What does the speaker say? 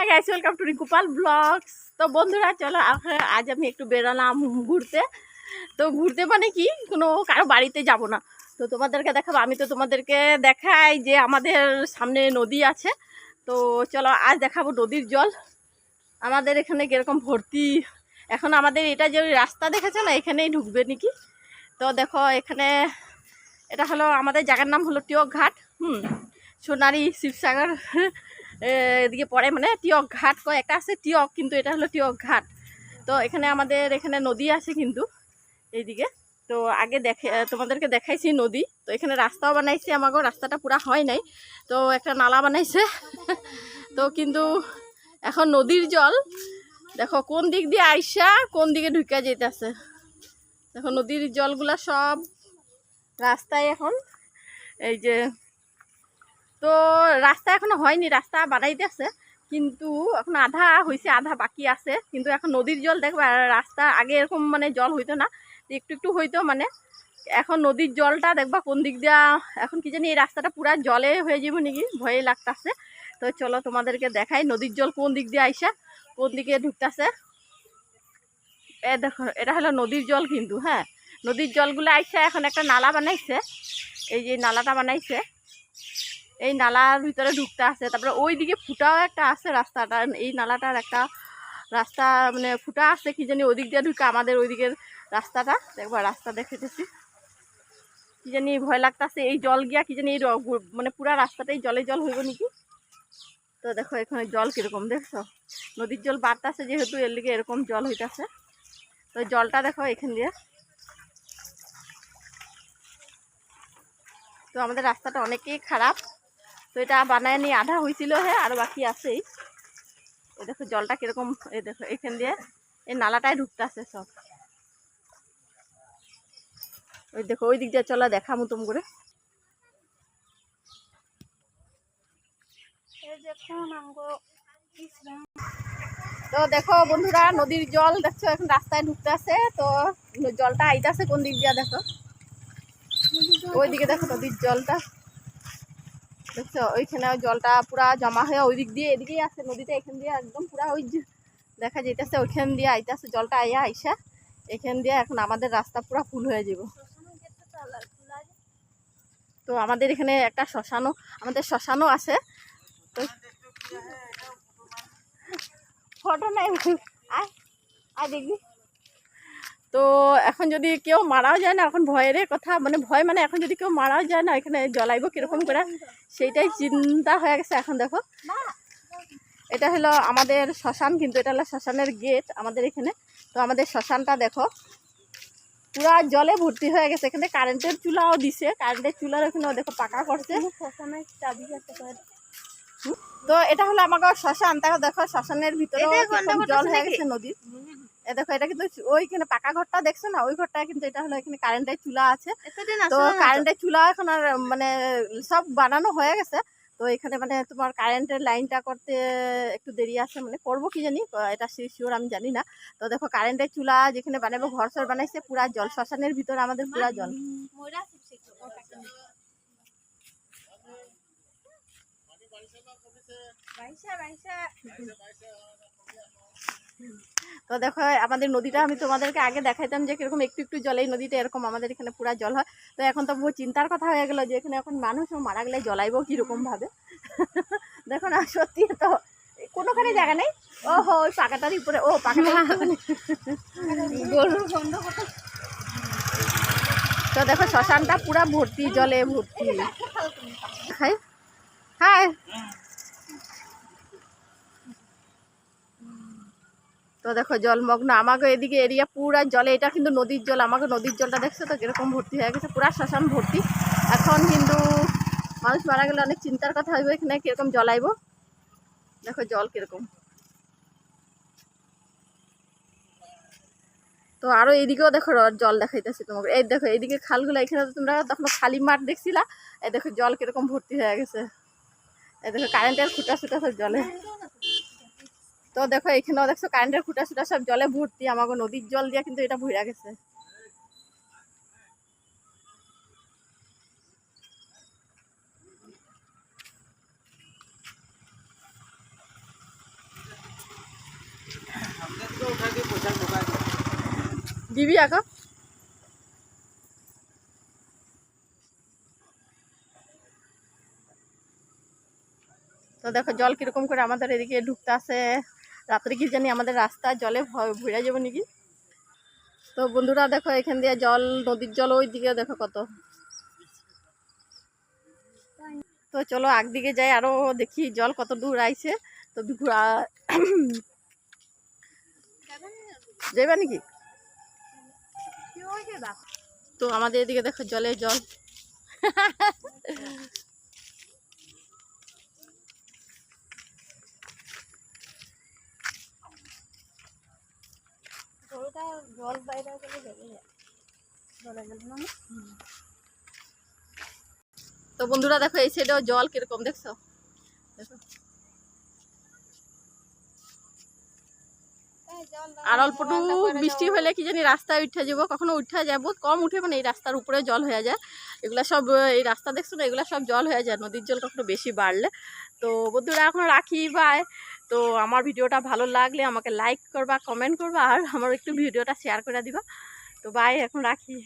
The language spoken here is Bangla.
হাই গাইস ওয়েলকাম টু রিকুপাল ব্লগস তো বন্ধুরা, চলো আজ আমি একটু বেরোলাম ঘুরতে। তো ঘুরতে মানে কি, কোনো কারও বাড়িতে যাব না। তো তোমাদেরকে দেখাবো, আমি তো তোমাদেরকে দেখাই যে আমাদের সামনে নদী আছে। তো চলো আজ দেখাবো নদীর জল। আমাদের এখানে কীরকম ভর্তি। এখন আমাদের এটা যে রাস্তা দেখেছে না, এখানেই ঢুকবে নাকি? তো দেখো, এখানে এটা হলো আমাদের জায়গার নাম হলো টিয়ক ঘাট। হুম, সোনারি শিবসাগর। এ, এদিকে পড়ে মানে টিয়ক ঘাট কয় একটা আছে টিয়ক কিন্তু এটা হলো টিয়ক ঘাট। তো এখানে আমাদের এখানে নদী আছে কিন্তু এইদিকে। তো আগে দেখে তোমাদেরকে দেখাইছি নদী। তো এখানে রাস্তাও বানাইছে আমাকে রাস্তাটা পুরা হয় নাই। তো একটা নালা বানাইছে। তো কিন্তু এখন নদীর জল দেখো কোন দিক দিয়ে আইসা কোন দিকে ঢুকে যেতেছে দেখো নদীর জলগুলা সব রাস্তায় এখন এই যে তো রাস্তা এখনও হয়নি, রাস্তা বানাইতে আছে। কিন্তু এখন আধা হয়েছে আধা বাকি আছে। কিন্তু এখন নদীর জল দেখবা, রাস্তা আগে এরকম মানে জল হইতো না। একটু একটু হইতো মানে। এখন নদীর জলটা দেখবা কোন দিক দিয়া, এখন কি জানি এই রাস্তাটা পুরা জলে হয়ে যাব নাকি, ভয়ে লাগতাছে। তো চলো তোমাদেরকে দেখাই নদীর জল কোন দিক দিয়ে আইসা, কোন দিকে ঢুকতেছে। এ দেখো, এটা হলো নদীর জল কিন্তু হ্যাঁ। নদীর জলগুলো আইসা এখন একটা নালা বানাইছে। এই যে নালাটা বানাইছে। এই নালার ভিতরে ঢুকতে আছে, তারপরে ওই দিকে ফুটাও একটা আছে রাস্তাটা, এই নালাটার একটা রাস্তা মানে ফুটা আছে, কি জানি ওদিক দিয়ে ঢুকে আমাদের ওই দিকের রাস্তাটা। দেখবা, রাস্তা দেখেতেছি। কি জানি ভয় লাগতেছে, এই জল গিয়া কি জানি এই মানে পুরা রাস্তাটাই জলে জল হইব নাকি? তো দেখো, এখানে জল কীরকম দেখছ? নদীর জল বাড়তেছে যেহেতু, এর লিগে এরকম জল হইতাছে। তো জলটা দেখো এখান দিয়ে। তো আমাদের রাস্তাটা অনেকই খারাপ। তো এটা বানায় নিয়ে আধা হয়েছিল হ্যাঁ আর বাকি আছেই। এই দেখো জলটা কীরকম এই দেখো এখান দিয়ে এই নালাটায় ঢুকতে আছে সব। ওই দেখো ওই দিক দিয়ে চলা দেখা মতন করে। তো দেখো বন্ধুরা নদীর জল দেখছ এখন রাস্তায় ঢুকতে আছে তো জলটা আইতাছে কোন দিক দিয়ে দেখো? ওই দিকে দেখো নদীর জলটা। দেখছ ওইখানে জলটা পুরা জমা হয়ে ওই দিক দিয়ে এদিকেই আছে নদীটা এখান দিয়ে একদম পুরা ওই দেখা যাইতেছে, ওইখান দিয়ে আইতাছে, জলটা আইয়া আইসা এখান দিয়ে এখন আমাদের রাস্তা পুরা ফুল হয়ে যাব তো আমাদের এখানে একটা শ্মশানও, আমাদের শ্মশানও আছে। তো ফটো নাই। আয় আয় দেখবি। তো এখন যদি কেউ মারাও যায় না এখন ভয়ের কথা মানে ভয় মানে এখন যদি কেউ মারাও যায় না এখানে জ্বলাইবো কীরকম করে সেইটাই চিন্তা হয়ে গেছে এখন দেখো। এটা হলো আমাদের শ্মশান কিন্তু এটা হলো শ্মশানের গেট আমাদের এখানে। তো আমাদের শ্মশানটা দেখো পুরা জলে ভর্তি হয়ে গেছে। এখানে কারেন্টের চুলাও দিছে কারেন্টের চুলার ওখানেও দেখো পাকা করছে। তো? এটা হলো আমাকে শ্মশান দেখো শ্মশানের ভিতরে জল হয়ে গেছে নদীর। এ দেখো এটা কিন্তু ওইখানে পাকা ঘরটা দেখছ না? ওই ঘরটা কিন্তু এটা হলো এখানে কারেন্টের চুলা আছে। তো কারেন্টের চুলা এখন আর মানে সব বানানো হয়ে গেছে। তো এখানে মানে তোমার কারেন্টের লাইনটা করতে একটু দেরি আছে মানে করব কি জানি এটা শিওর আমি জানি না। তো দেখো কারেন্টের চুলা যেখানে বানাবো ঘর সর বানাইছে পুরা জল শ্মশানের ভিতরে আমাদের পুরা জল। তো দেখো আমাদের নদীটা আমি তোমাদেরকে আগে দেখাইতাম যে কীরকম একটু একটু জলে এই নদীটা এরকম আমাদের এখানে পুরা জল হয়। তো এখন তো বহু চিন্তার কথা হয়ে গেলো যে এখানে এখন মানুষও মারা গেলে জলাইবো কীরকম ভাবে দেখো না সত্যি তো কোনোখানে জায়গা নেই। ও হো ওই পাকাটার উপরে ও। গরুর গন্ধ তো দেখো শ্মশানটা পুরা ভর্তি জলে ভর্তি। হাই। তো দেখো জলমগ্ন, আমাকে এদিকে এরিয়া পুরা জলে, এটা কিন্তু নদীর জল, আমাকে নদীর জলটা দেখছ তো কীরকম ভর্তি হয়ে গেছে, পুরা শ্মশান ভর্তি। এখন কিন্তু মানুষ মারা গেলে অনেক চিন্তার কথা হইব এখানে কীরকম জলাইবো? দেখো জল কীরকম। তো আরও এইদিকেও দেখো জল দেখাইতেছি তোমাকে। এই দেখো এইদিকে খালগুলো, এখানে তো তোমরা তখন খালি মাঠ দেখছিলা, এই দেখো জল কীরকম ভর্তি হয়ে গেছে। এই দেখো কারেন্টের খুঁটা ছুটা সব জলে। তো দেখো, এখানেও দেখছ কারেন্টের খুঁটা ছুটা সব জলে ভর্তি আমাকে নদীর জল দিয়ে কিন্তু এটা ভরে গেছে। দিবি আঁকা। তো দেখো, জল কীরকম করে আমাদের এদিকে ঢুকতে আসে রাত্রে কি জানি আমাদের রাস্তা, জলে ভরে যাব নাকি? তো বন্ধুরা দেখো, এখান দিয়ে জল, নদীর জল ওই দিকে দেখো কত। তো চলো একদিকে যাই, আরও দেখি জল কত দূর আইছে। তো ঘুরা যাইবা নাকি? তো আমাদের এদিকে দেখো জলে জল। জল বাইরে গেলে যাবে জলে গেলে না? তো বন্ধুরা দেখো এই সাইডেও জল কীরকম দেখছ? দেখো। আর অল্পটু বৃষ্টি হলে কি জানি রাস্তায় উঠে যাব কখনো উঠে যায় বহুত কম উঠে মানে এই রাস্তার উপরে জল হয়ে যায়। এগুলা সব এই রাস্তা দেখছ না এগুলা সব জল হয়ে যায় নদীর জল কখনো বেশি বাড়লে। তো বন্ধুরা এখন রাখি বাই তো আমার ভিডিওটা ভালো লাগলে আমাকে লাইক করবা কমেন্ট করবা, আর আমার একটু ভিডিওটা শেয়ার করে দিবা। তো বাই এখন রাখি।